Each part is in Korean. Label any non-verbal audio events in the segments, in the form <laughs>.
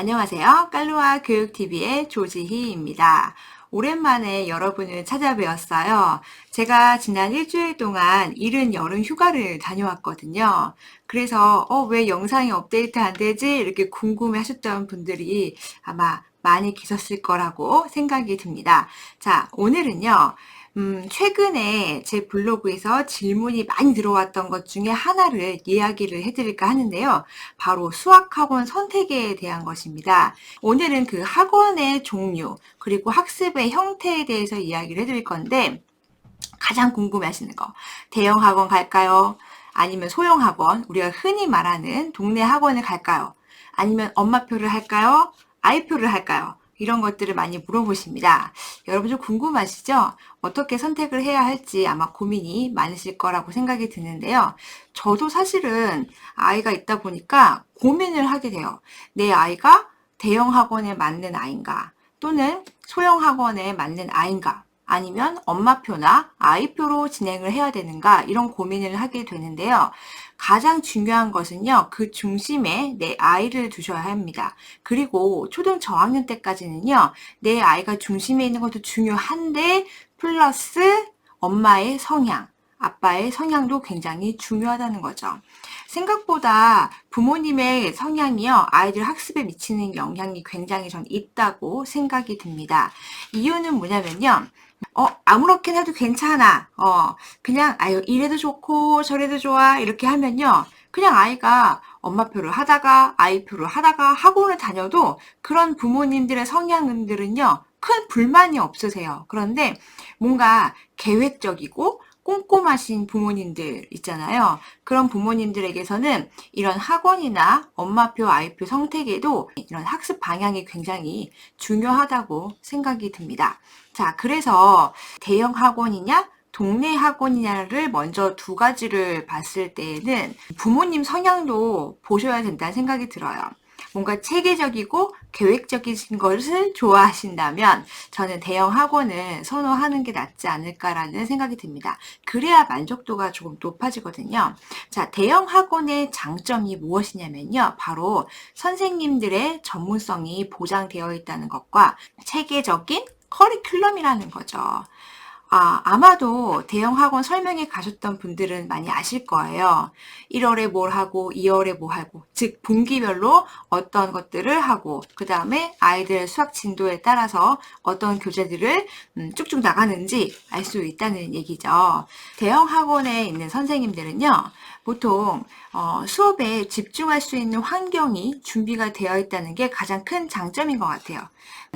안녕하세요. 깔루아 교육TV의 조지희입니다. 오랜만에 여러분을 찾아뵈었어요. 제가 지난 일주일 동안 이른 여름 휴가를 다녀왔거든요. 그래서, 어, 왜 영상이 업데이트 안 되지? 이렇게 궁금해 하셨던 분들이 아마 많이 계셨을 거라고 생각이 듭니다. 자, 오늘은요. 음, 최근에 제 블로그에서 질문이 많이 들어왔던 것 중에 하나를 이야기를 해드릴까 하는데요. 바로 수학학원 선택에 대한 것입니다. 오늘은 그 학원의 종류, 그리고 학습의 형태에 대해서 이야기를 해드릴 건데, 가장 궁금해 하시는 거. 대형 학원 갈까요? 아니면 소형 학원, 우리가 흔히 말하는 동네 학원을 갈까요? 아니면 엄마표를 할까요? 아이표를 할까요? 이런 것들을 많이 물어보십니다. 여러분 좀 궁금하시죠? 어떻게 선택을 해야 할지 아마 고민이 많으실 거라고 생각이 드는데요. 저도 사실은 아이가 있다 보니까 고민을 하게 돼요. 내 아이가 대형 학원에 맞는 아이인가? 또는 소형 학원에 맞는 아이인가? 아니면 엄마표나 아이표로 진행을 해야 되는가? 이런 고민을 하게 되는데요. 가장 중요한 것은요, 그 중심에 내 아이를 두셔야 합니다. 그리고 초등 저학년 때까지는요, 내 아이가 중심에 있는 것도 중요한데, 플러스 엄마의 성향, 아빠의 성향도 굉장히 중요하다는 거죠. 생각보다 부모님의 성향이요, 아이들 학습에 미치는 영향이 굉장히 전 있다고 생각이 듭니다. 이유는 뭐냐면요, 어, 아무렇게나 해도 괜찮아. 어, 그냥, 아유, 이래도 좋고, 저래도 좋아. 이렇게 하면요. 그냥 아이가 엄마표를 하다가, 아이표를 하다가 학원을 다녀도 그런 부모님들의 성향들은요, 큰 불만이 없으세요. 그런데 뭔가 계획적이고, 꼼꼼하신 부모님들 있잖아요. 그런 부모님들에게서는 이런 학원이나 엄마표, 아이표 선택에도 이런 학습 방향이 굉장히 중요하다고 생각이 듭니다. 자, 그래서 대형 학원이냐, 동네 학원이냐를 먼저 두 가지를 봤을 때에는 부모님 성향도 보셔야 된다는 생각이 들어요. 뭔가 체계적이고 계획적인 것을 좋아하신다면 저는 대형 학원을 선호하는 게 낫지 않을까라는 생각이 듭니다. 그래야 만족도가 조금 높아지거든요. 자, 대형 학원의 장점이 무엇이냐면요. 바로 선생님들의 전문성이 보장되어 있다는 것과 체계적인 커리큘럼이라는 거죠. 아, 아마도 대형 학원 설명회 가셨던 분들은 많이 아실 거예요. 1월에 뭘 하고, 2월에 뭐 하고, 즉, 분기별로 어떤 것들을 하고, 그 다음에 아이들 수학 진도에 따라서 어떤 교재들을 음, 쭉쭉 나가는지 알 수 있다는 얘기죠. 대형 학원에 있는 선생님들은요, 보통 어, 수업에 집중할 수 있는 환경이 준비가 되어 있다는 게 가장 큰 장점인 것 같아요.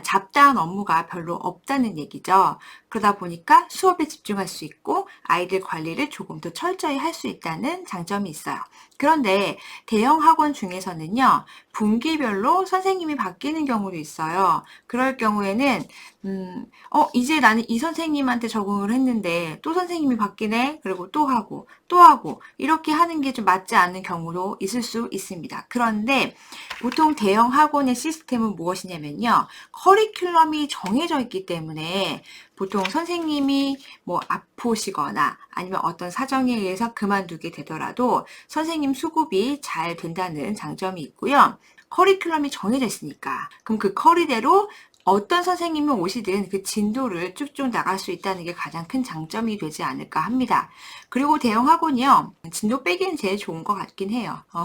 잡다한 업무가 별로 없다는 얘기죠. 그러다 보니까 수업에 집중할 수 있고 아이들 관리를 조금 더 철저히 할 수 있다는 장점이 있어요. 그런데 대형 학원 중에서는요, 분기별로 선생님이 바뀌는 경우도 있어요. 그럴 경우에는, 음, 어, 이제 나는 이 선생님한테 적응을 했는데 또 선생님이 바뀌네? 그리고 또 하고, 또 하고, 이렇게 하는 게 좀 맞지 않는 경우도 있을 수 있습니다. 그런데 보통 대형 학원의 시스템은 무엇이냐면요, 커리큘럼이 정해져 있기 때문에 보통 선생님이 뭐 아프시거나 아니면 어떤 사정에 의해서 그만두게 되더라도 선생님 수급이 잘 된다는 장점이 있고요. 커리큘럼이 정해져 있으니까. 그럼 그 커리대로 어떤 선생님이 오시든 그 진도를 쭉쭉 나갈 수 있다는 게 가장 큰 장점이 되지 않을까 합니다. 그리고 대형 학원이요. 진도 빼기는 제일 좋은 것 같긴 해요. 어,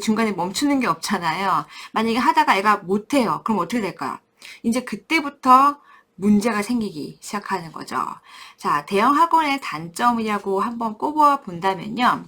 중간에 멈추는 게 없잖아요. 만약에 하다가 애가 못해요. 그럼 어떻게 될까요? 이제 그때부터 문제가 생기기 시작하는 거죠. 자, 대형 학원의 단점이라고 한번 꼽아 본다면요.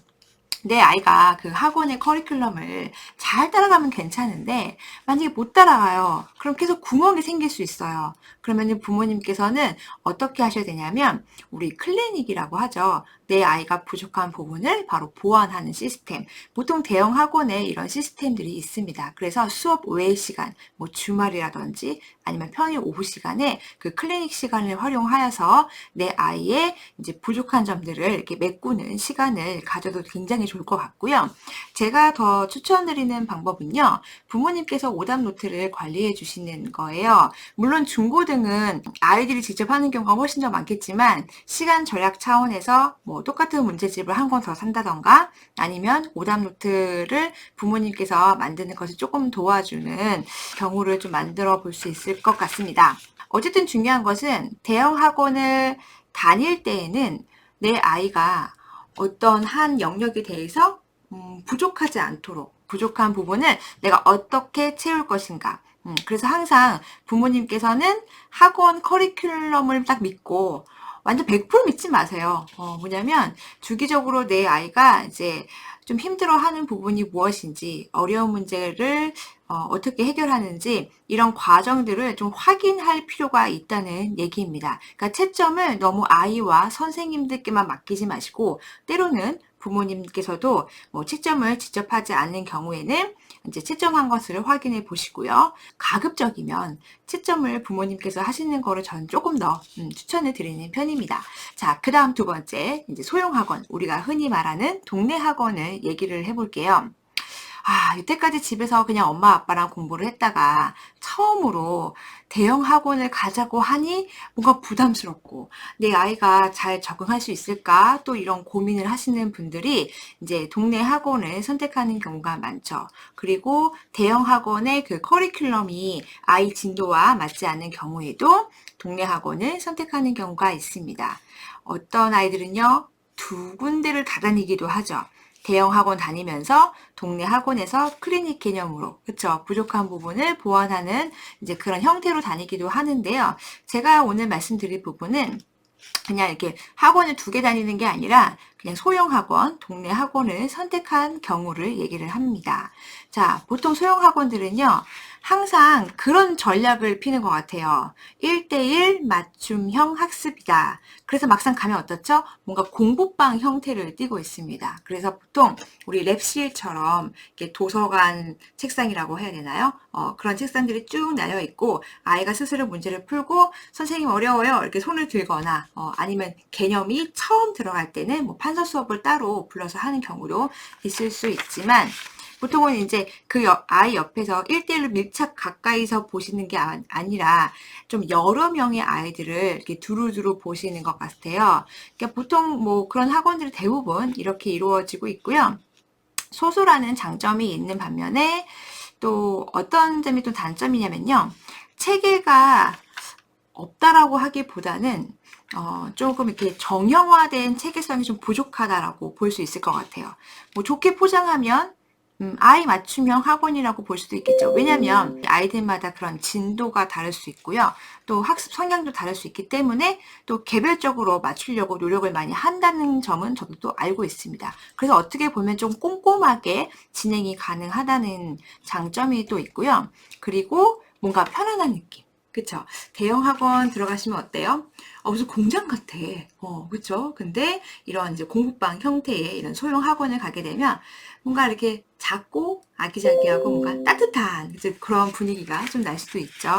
내 아이가 그 학원의 커리큘럼을 잘 따라가면 괜찮은데 만약에 못 따라가요. 그럼 계속 구멍이 생길 수 있어요. 그러면 부모님께서는 어떻게 하셔야 되냐면 우리 클리닉이라고 하죠. 내 아이가 부족한 부분을 바로 보완하는 시스템. 보통 대형 학원에 이런 시스템들이 있습니다. 그래서 수업 외의 시간, 뭐 주말이라든지 아니면 평일 오후 시간에 그 클리닉 시간을 활용하여서 내 아이의 이제 부족한 점들을 이렇게 메꾸는 시간을 가져도 굉장히 좋을 것 같고요. 제가 더 추천드리는 방법은요. 부모님께서 오답 노트를 관리해 주시는 거예요. 물론 중고등은 아이들이 직접 하는 경우가 훨씬 더 많겠지만 시간 절약 차원에서 뭐뭐 똑같은 문제집을 한 권 더 산다던가 아니면 오답 노트를 부모님께서 만드는 것을 조금 도와주는 경우를 좀 만들어 볼 수 있을 것 같습니다. 어쨌든 중요한 것은 대형 학원을 다닐 때에는 내 아이가 어떤 한 영역에 대해서 음, 부족하지 않도록 부족한 부분을 내가 어떻게 채울 것인가. 음, 그래서 항상 부모님께서는 학원 커리큘럼을 딱 믿고 완전 100% 믿지 마세요. 어, 뭐냐면 주기적으로 내 아이가 이제 좀 힘들어하는 부분이 무엇인지 어려운 문제를 어, 어떻게 해결하는지 이런 과정들을 좀 확인할 필요가 있다는 얘기입니다. 그러니까 채점을 너무 아이와 선생님들께만 맡기지 마시고 때로는 부모님께서도 뭐 채점을 직접 하지 않는 경우에는 이제 채점한 것을 확인해 보시고요. 가급적이면 채점을 부모님께서 하시는 거를 저는 조금 더 음, 추천을 드리는 편입니다. 자, 그 다음 두 번째, 이제 소형 학원, 우리가 흔히 말하는 동네 학원을 얘기를 해 볼게요. 아, 이때까지 집에서 그냥 엄마 아빠랑 공부를 했다가 처음으로 대형 학원을 가자고 하니 뭔가 부담스럽고 내 아이가 잘 적응할 수 있을까? 또 이런 고민을 하시는 분들이 이제 동네 학원을 선택하는 경우가 많죠. 그리고 대형 학원의 그 커리큘럼이 아이 진도와 맞지 않는 경우에도 동네 학원을 선택하는 경우가 있습니다. 어떤 아이들은요, 두 군데를 다 다니기도 하죠. 대형 학원 다니면서 동네 학원에서 클리닉 개념으로 그쵸 부족한 부분을 보완하는 이제 그런 형태로 다니기도 하는데요. 제가 오늘 말씀드릴 부분은 그냥 이렇게 학원을 두 개 다니는 게 아니라 그냥 소형 학원, 동네 학원을 선택한 경우를 얘기를 합니다. 자, 보통 소형 학원들은요, 항상 그런 전략을 피는 것 같아요. 1대1 맞춤형 학습이다. 그래서 막상 가면 어떻죠? 뭔가 공부방 형태를 띠고 있습니다. 그래서 보통 우리 랩실처럼 도서관 책상이라고 해야 되나요? 어, 그런 책상들이 쭉 나뉘어 있고 아이가 스스로 문제를 풀고 선생님 어려워요 이렇게 손을 들거나 어, 아니면 개념이 처음 들어갈 때는 뭐 판서 수업을 따로 불러서 하는 경우도 있을 수 있지만 보통은 이제 그 여- 아이 옆에서 1대1로 밀착 가까이서 보시는 게 아- 아니라 좀 여러 명의 아이들을 이렇게 두루두루 보시는 것 같아요. 그러니까 보통 뭐 그런 학원들이 대부분 이렇게 이루어지고 있고요. 소수라는 장점이 있는 반면에 또 어떤 점이 또 단점이냐면요. 체계가 없다라고 하기보다는 어, 조금 이렇게 정형화된 체계성이 좀 부족하다라고 볼 수 있을 것 같아요. 뭐 좋게 포장하면 음, 아이 맞춤형 학원이라고 볼 수도 있겠죠. 왜냐하면 아이들마다 그런 진도가 다를 수 있고요. 또 학습 성향도 다를 수 있기 때문에 또 개별적으로 맞추려고 노력을 많이 한다는 점은 저도 또 알고 있습니다. 그래서 어떻게 보면 좀 꼼꼼하게 진행이 가능하다는 장점이 또 있고요. 그리고 뭔가 편안한 느낌. 그쵸? 대형 학원 들어가시면 어때요? 어, 무슨 공장 같아. 어, 그쵸? 근데 이런 이제 공부방 형태의 이런 소형 학원을 가게 되면 뭔가 이렇게 작고 아기자기하고 뭔가 따뜻한 이제 그런 분위기가 좀 날 수도 있죠.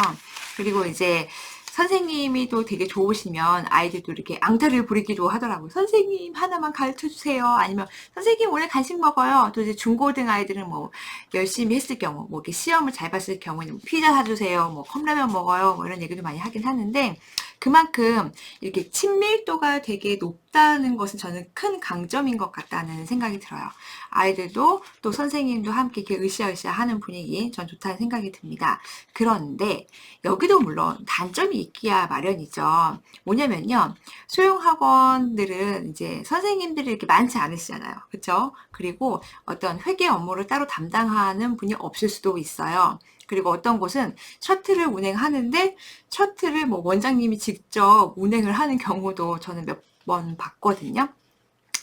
그리고 이제 선생님이 또 되게 좋으시면 아이들도 이렇게 앙탈을 부리기도 하더라고요. 선생님 하나만 가르쳐 주세요. 아니면 선생님 오늘 간식 먹어요. 또 이제 중고등 아이들은 뭐 열심히 했을 경우, 뭐 이렇게 시험을 잘 봤을 경우에는 뭐 피자 사주세요. 뭐 컵라면 먹어요. 뭐 이런 얘기도 많이 하긴 하는데 그만큼 이렇게 친밀도가 되게 높다는 것은 저는 큰 강점인 것 같다는 생각이 들어요. 아이들도 또 선생님도 함께 이렇게 으쌰으쌰 하는 분위기 전 좋다는 생각이 듭니다. 그런데 여기도 물론 단점이 있기야 마련이죠. 뭐냐면요. 소형 학원들은 이제 선생님들이 이렇게 많지 않으시잖아요. 그렇죠? 그리고 어떤 회계 업무를 따로 담당하는 분이 없을 수도 있어요. 그리고 어떤 곳은 셔틀을 운행하는데 셔틀을 뭐 원장님이 직접 운행을 하는 경우도 저는 몇 번 봤거든요.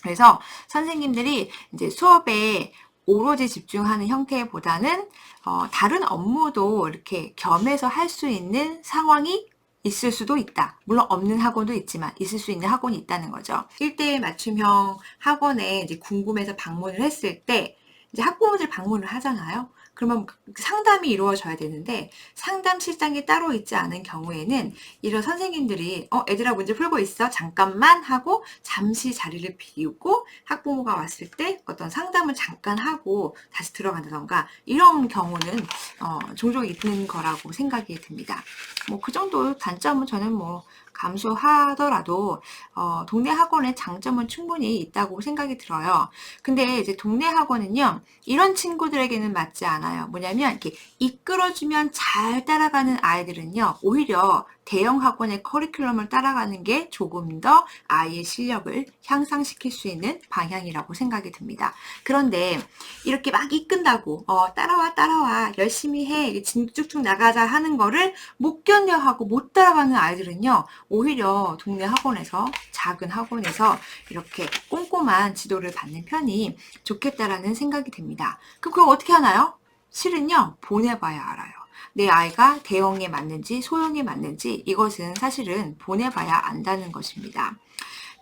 그래서 선생님들이 이제 수업에 오로지 집중하는 형태보다는 어, 다른 업무도 이렇게 겸해서 할 수 있는 상황이 있을 수도 있다. 물론 없는 학원도 있지만 있을 수 있는 학원이 있다는 거죠. 1대1 맞춤형 학원에 이제 궁금해서 방문을 했을 때 이제 학부모들 방문을 하잖아요. 그러면 상담이 이루어져야 되는데 상담 실장이 따로 있지 않은 경우에는 이런 선생님들이 어 애들아 문제 풀고 있어 잠깐만 하고 잠시 자리를 비우고 학부모가 왔을 때 어떤 상담을 잠깐 하고 다시 들어간다던가 이런 경우는 어, 종종 있는 거라고 생각이 듭니다. 뭐 그 정도 단점은 저는 뭐 감소하더라도 어, 동네 학원의 장점은 충분히 있다고 생각이 들어요. 근데 이제 동네 학원은요, 이런 친구들에게는 맞지 않아요. 뭐냐면 이렇게 이끌어주면 잘 따라가는 아이들은요, 오히려 대형 학원의 커리큘럼을 따라가는 게 조금 더 아이의 실력을 향상시킬 수 있는 방향이라고 생각이 듭니다. 그런데 이렇게 막 이끈다고 어, 따라와 따라와 열심히 해 쭉쭉 나가자 하는 거를 못 견뎌하고 못 따라가는 아이들은요 오히려 동네 학원에서 작은 학원에서 이렇게 꼼꼼한 지도를 받는 편이 좋겠다라는 생각이 듭니다. 그럼 그걸 어떻게 하나요? 실은요 보내봐야 알아요. 내 아이가 대형에 맞는지 소형에 맞는지 이것은 사실은 보내봐야 안다는 것입니다.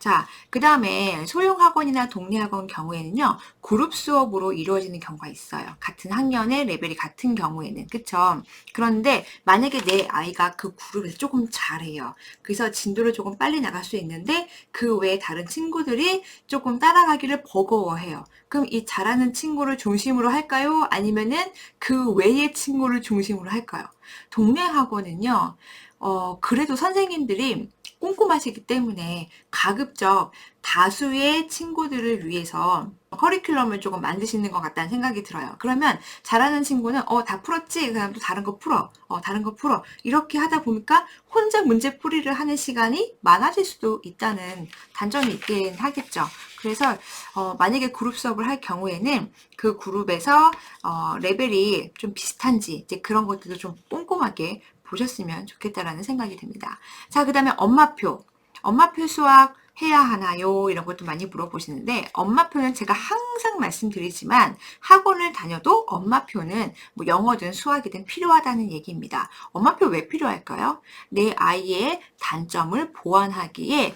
자, 그 다음에 소형 학원이나 동네 학원 경우에는요, 그룹 수업으로 이루어지는 경우가 있어요. 같은 학년의 레벨이 같은 경우에는. 그쵸? 그런데 만약에 내 아이가 그 그룹에서 조금 잘해요. 그래서 진도를 조금 빨리 나갈 수 있는데 그 외에 다른 친구들이 조금 따라가기를 버거워해요. 그럼 이 잘하는 친구를 중심으로 할까요? 아니면은 그 외의 친구를 중심으로 할까요? 동네 학원은요, 어, 그래도 선생님들이 꼼꼼하시기 때문에 가급적 다수의 친구들을 위해서 커리큘럼을 조금 만드시는 것 같다는 생각이 들어요. 그러면 잘하는 친구는 어 다 풀었지? 그다음 또 다른 거 풀어. 어 다른 거 풀어. 이렇게 하다 보니까 혼자 문제 풀이를 하는 시간이 많아질 수도 있다는 단점이 있긴 하겠죠. 그래서 어 만약에 그룹 수업을 할 경우에는 그 그룹에서 어 레벨이 좀 비슷한지 이제 그런 것들도 좀 꼼꼼하게 보셨으면 좋겠다라는 생각이 듭니다. 자, 그 다음에 엄마표. 엄마표 수학 해야 하나요? 이런 것도 많이 물어보시는데 엄마표는 제가 항상 말씀드리지만 학원을 다녀도 엄마표는 뭐 영어든 수학이든 필요하다는 얘기입니다. 엄마표 왜 필요할까요? 내 아이의 단점을 보완하기에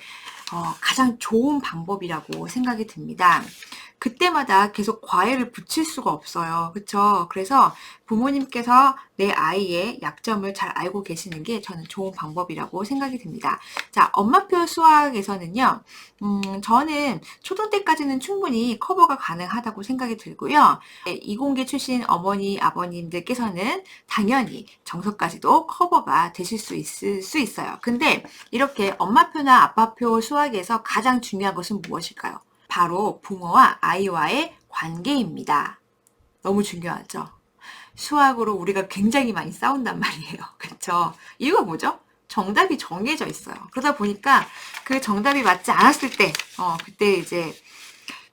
어, 가장 좋은 방법이라고 생각이 듭니다. 그때마다 계속 과외를 붙일 수가 없어요. 그쵸? 그래서 부모님께서 내 아이의 약점을 잘 알고 계시는 게 저는 좋은 방법이라고 생각이 듭니다. 자, 엄마표 수학에서는요, 음, 저는 초등 때까지는 충분히 커버가 가능하다고 생각이 들고요. 네, 이공계 출신 어머니, 아버님들께서는 당연히 정서까지도 커버가 되실 수 있을 수 있어요. 근데 이렇게 엄마표나 아빠표 수학에서 가장 중요한 것은 무엇일까요? 바로 부모와 아이와의 관계입니다. 너무 중요하죠. 수학으로 우리가 굉장히 많이 싸운단 말이에요. <laughs> 그렇죠? 이유가 뭐죠? 정답이 정해져 있어요. 그러다 보니까 그 정답이 맞지 않았을 때, 어, 그때 이제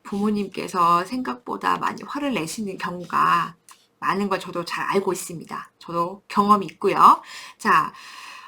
부모님께서 생각보다 많이 화를 내시는 경우가 많은 걸 저도 잘 알고 있습니다. 저도 경험이 있고요. 자,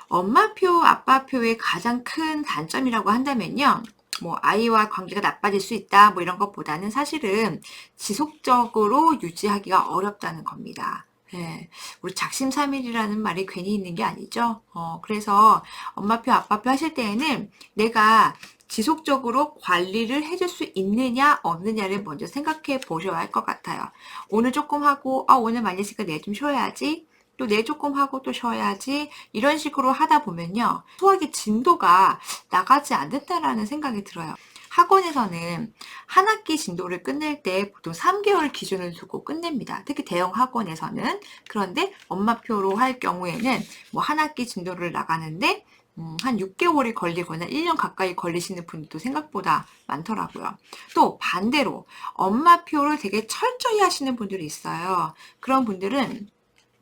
엄마표, 아빠표의 가장 큰 단점이라고 한다면요. 뭐 아이와 관계가 나빠질 수 있다 뭐 이런 것보다는 사실은 지속적으로 유지하기가 어렵다는 겁니다. 예, 우리 작심삼일이라는 말이 괜히 있는 게 아니죠. 어, 그래서 엄마표, 아빠표 하실 때에는 내가 지속적으로 관리를 해줄 수 있느냐 없느냐를 먼저 생각해 보셔야 할 것 같아요. 오늘 조금 하고 아 오늘 많이 했으니까 내일 좀 쉬어야지 또 내 조금 하고 또 쉬어야지 이런 식으로 하다 보면요 수학의 진도가 나가지 않는다라는 생각이 들어요. 학원에서는 한 학기 진도를 끝낼 때 보통 3개월 기준을 두고 끝냅니다. 특히 대형 학원에서는 그런데 엄마표로 할 경우에는 뭐 한 학기 진도를 나가는데 음, 한 6개월이 걸리거나 1년 가까이 걸리시는 분들도 생각보다 많더라고요. 또 반대로 엄마표를 되게 철저히 하시는 분들이 있어요. 그런 분들은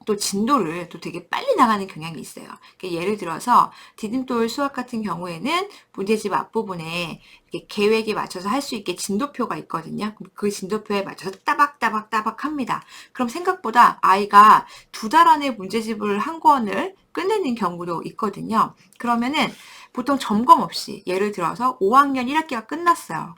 또 진도를 또 되게 빨리 나가는 경향이 있어요. 예를 들어서 디딤돌 수학 같은 경우에는 문제집 앞부분에 계획에 맞춰서 할 수 있게 진도표가 있거든요. 그 진도표에 맞춰서 따박따박 따박 합니다. 그럼 생각보다 아이가 두 달 안에 문제집을 한 권을 끝내는 경우도 있거든요. 그러면은 보통 점검 없이 예를 들어서 5학년 1학기가 끝났어요.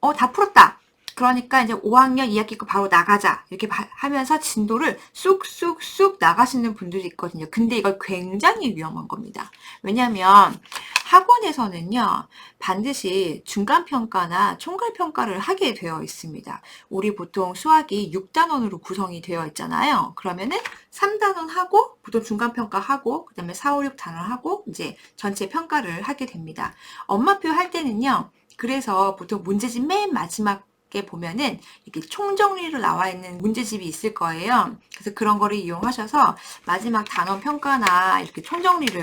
어, 다 풀었다. 그러니까 이제 5학년 2학기 거 바로 나가자 이렇게 하면서 진도를 쑥쑥쑥 나가시는 분들이 있거든요. 근데 이걸 굉장히 위험한 겁니다. 왜냐하면 학원에서는요 반드시 중간평가나 총괄평가를 하게 되어 있습니다. 우리 보통 수학이 6단원으로 구성이 되어 있잖아요. 그러면은 3단원 하고 보통 중간평가 하고 그 다음에 4, 5, 6단원 하고 이제 전체 평가를 하게 됩니다. 엄마표 할 때는요 그래서 보통 문제집 맨 마지막 밖에 보면은 이렇게 총정리로 나와 있는 문제집이 있을 거예요. 그래서 그런 거를 이용하셔서 마지막 단원 평가나 이렇게 총정리를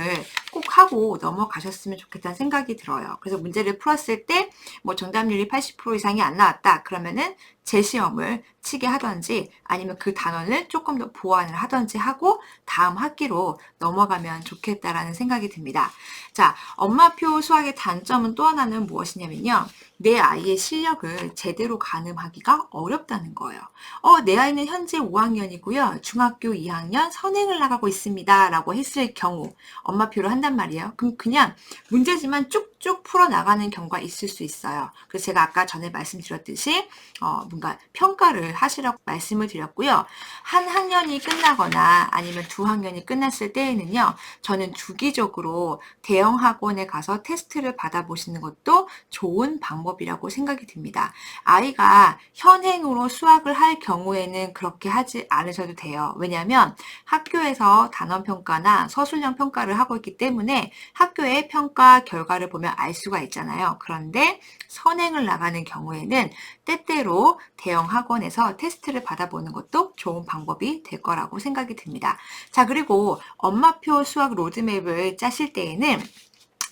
꼭 하고 넘어가셨으면 좋겠다는 생각이 들어요. 그래서 문제를 풀었을 때 뭐 정답률이 80% 이상이 안 나왔다. 그러면은 재시험을 치게 하던지 아니면 그 단원을 조금 더 보완을 하던지 하고 다음 학기로 넘어가면 좋겠다라는 생각이 듭니다. 자, 엄마표 수학의 단점은 또 하나는 무엇이냐면요. 내 아이의 실력을 제대로 가늠하기가 어렵다는 거예요. 어, 내 아이는 현재 5학년이고요. 중학교 2학년 선행을 나가고 있습니다. 라고 했을 경우 엄마표로 한단 말이에요. 그럼 그냥 문제지만 쭉쭉 풀어나가는 경우가 있을 수 있어요. 그래서 제가 아까 전에 말씀드렸듯이 어, 뭔가 평가를 하시라고 말씀을 드렸고요. 한 학년이 끝나거나 아니면 두 학년이 끝났을 때에는요. 저는 주기적으로 대형 학원에 가서 테스트를 받아보시는 것도 좋은 방법이라고 생각이 듭니다. 아이가 현행으로 수학을 할 경우에는 그렇게 하지 않으셔도 돼요. 왜냐하면 학교에서 단원 평가나 서술형 평가를 하고 있기 때문에 학교의 평가 결과를 보면 알 수가 있잖아요. 그런데 선행을 나가는 경우에는 때때로 대형 학원에서 테스트를 받아보는 것도 좋은 방법이 될 거라고 생각이 듭니다. 자, 그리고 엄마표 수학 로드맵을 짜실 때에는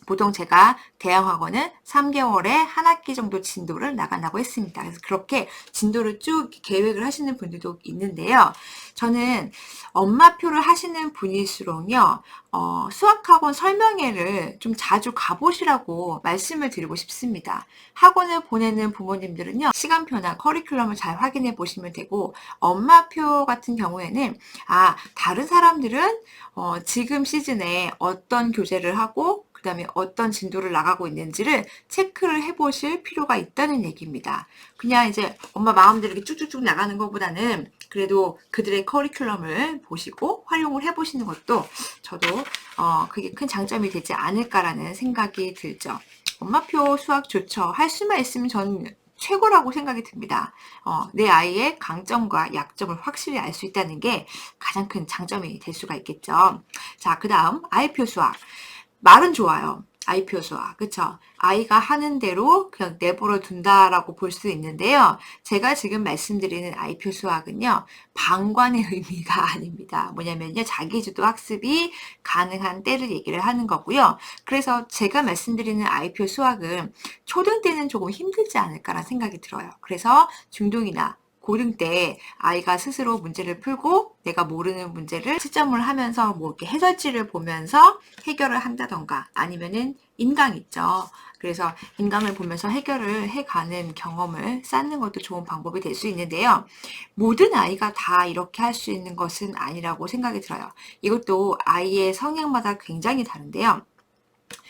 보통 제가 대형학원은 3개월에 한 학기 정도 진도를 나간다고 했습니다. 그래서 그렇게 진도를 쭉 계획을 하시는 분들도 있는데요. 저는 엄마표를 하시는 분일수록요, 어, 수학학원 설명회를 좀 자주 가보시라고 말씀을 드리고 싶습니다. 학원을 보내는 부모님들은요, 시간표나 커리큘럼을 잘 확인해 보시면 되고, 엄마표 같은 경우에는, 아, 다른 사람들은, 어, 지금 시즌에 어떤 교재를 하고, 그 다음에 어떤 진도를 나가고 있는지를 체크를 해보실 필요가 있다는 얘기입니다. 그냥 이제 엄마 마음대로 이렇게 쭉쭉쭉 나가는 것보다는 그래도 그들의 커리큘럼을 보시고 활용을 해보시는 것도 저도 어, 그게 큰 장점이 되지 않을까라는 생각이 들죠. 엄마표 수학 좋죠. 할 수만 있으면 저는 최고라고 생각이 듭니다. 어, 내 아이의 강점과 약점을 확실히 알 수 있다는 게 가장 큰 장점이 될 수가 있겠죠. 자, 그 다음 아이표 수학. 말은 좋아요. 아이표 수학. 그쵸? 아이가 하는 대로 그냥 내버려 둔다라고 볼 수 있는데요. 제가 지금 말씀드리는 아이표 수학은요, 방관의 <laughs> 의미가 아닙니다. 뭐냐면요, 자기주도 학습이 가능한 때를 얘기를 하는 거고요. 그래서 제가 말씀드리는 아이표 수학은 초등 때는 조금 힘들지 않을까라는 생각이 들어요. 그래서 중등이나 고등 때 아이가 스스로 문제를 풀고 내가 모르는 문제를 채점을 하면서 뭐 이렇게 해설지를 보면서 해결을 한다던가 아니면은 인강 있죠. 그래서 인강을 보면서 해결을 해가는 경험을 쌓는 것도 좋은 방법이 될 수 있는데요. 모든 아이가 다 이렇게 할 수 있는 것은 아니라고 생각이 들어요. 이것도 아이의 성향마다 굉장히 다른데요.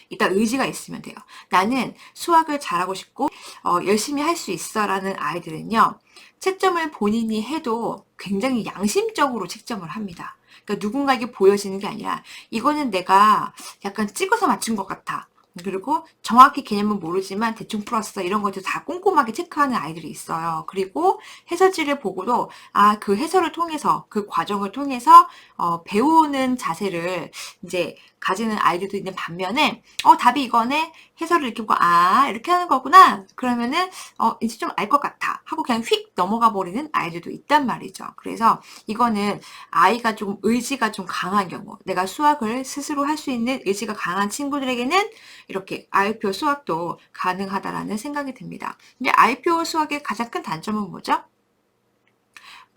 일단 의지가 있으면 돼요. 나는 수학을 잘하고 싶고 어, 열심히 할 수 있어라는 아이들은요. 채점을 본인이 해도 굉장히 양심적으로 채점을 합니다. 그러니까 누군가에게 보여지는 게 아니라 이거는 내가 약간 찍어서 맞춘 것 같아. 그리고 정확히 개념은 모르지만 대충 풀었어. 이런 것들 다 꼼꼼하게 체크하는 아이들이 있어요. 그리고 해설지를 보고도 아, 그 해설을 통해서 그 과정을 통해서 어, 배우는 자세를 이제 가지는 아이들도 있는 반면에 어 답이 이거네? 해설을 보고 아 이렇게 하는 거구나. 그러면은 어 이제 좀 알 것 같아. 하고 그냥 휙 넘어가 버리는 아이들도 있단 말이죠. 그래서 이거는 아이가 조금 의지가 좀 강한 경우 내가 수학을 스스로 할 수 있는 의지가 강한 친구들에게는 이렇게 아이표 수학도 가능하다라는 생각이 듭니다. 근데 아이표 수학의 가장 큰 단점은 뭐죠?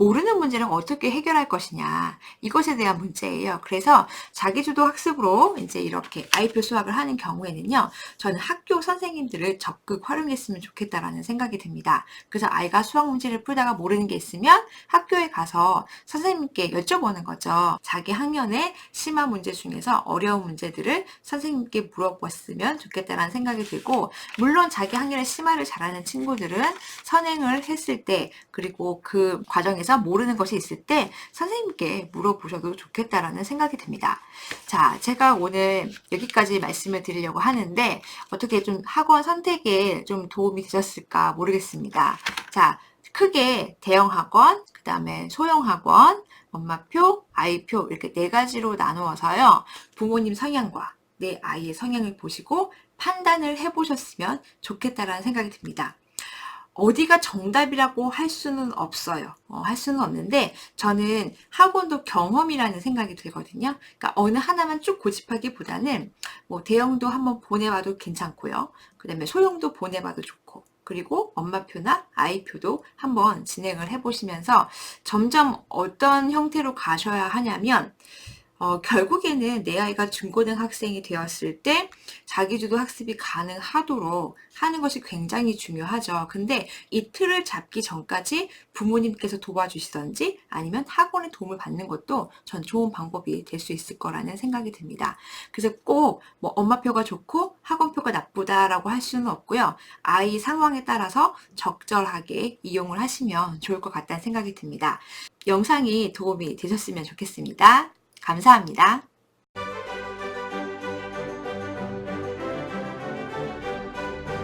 모르는 문제는 어떻게 해결할 것이냐 이것에 대한 문제예요. 그래서 자기주도 학습으로 이제 이렇게 아이표 수학을 하는 경우에는요. 저는 학교 선생님들을 적극 활용했으면 좋겠다라는 생각이 듭니다. 그래서 아이가 수학 문제를 풀다가 모르는 게 있으면 학교에 가서 선생님께 여쭤보는 거죠. 자기 학년에 심한 문제 중에서 어려운 문제들을 선생님께 물어봤으면 좋겠다라는 생각이 들고 물론 자기 학년에 심화를 잘하는 친구들은 선행을 했을 때 그리고 그 과정에 과 정에서 모르는 것이 있을 때 선생님께 물어보셔도 좋겠다라는 생각이 듭니다. 자, 제가 오늘 여기까지 말씀을 드리려고 하는데 어떻게 좀 학원 선택에 좀 도움이 되셨을까 모르겠습니다. 자, 크게 대형 학원, 그 다음에 소형 학원, 엄마표, 아이표 이렇게 네 가지로 나누어서요. 부모님 성향과 내 아이의 성향을 보시고 판단을 해보셨으면 좋겠다라는 생각이 듭니다. 어디가 정답이라고 할 수는 없어요. 어, 할 수는 없는데 저는 학원도 경험이라는 생각이 들거든요. 그러니까 어느 하나만 쭉 고집하기보다는 뭐 대형도 한번 보내봐도 괜찮고요. 그 다음에 소형도 보내봐도 좋고 그리고 엄마표나 아이표도 한번 진행을 해보시면서 점점 어떤 형태로 가셔야 하냐면 어, 결국에는 내 아이가 중고등학생이 되었을 때 자기주도 학습이 가능하도록 하는 것이 굉장히 중요하죠. 근데 이 틀을 잡기 전까지 부모님께서 도와주시던지 아니면 학원의 도움을 받는 것도 전 좋은 방법이 될 수 있을 거라는 생각이 듭니다. 그래서 꼭 뭐 엄마표가 좋고 학원표가 나쁘다라고 할 수는 없고요. 아이 상황에 따라서 적절하게 이용을 하시면 좋을 것 같다는 생각이 듭니다. 영상이 도움이 되셨으면 좋겠습니다. 감사합니다.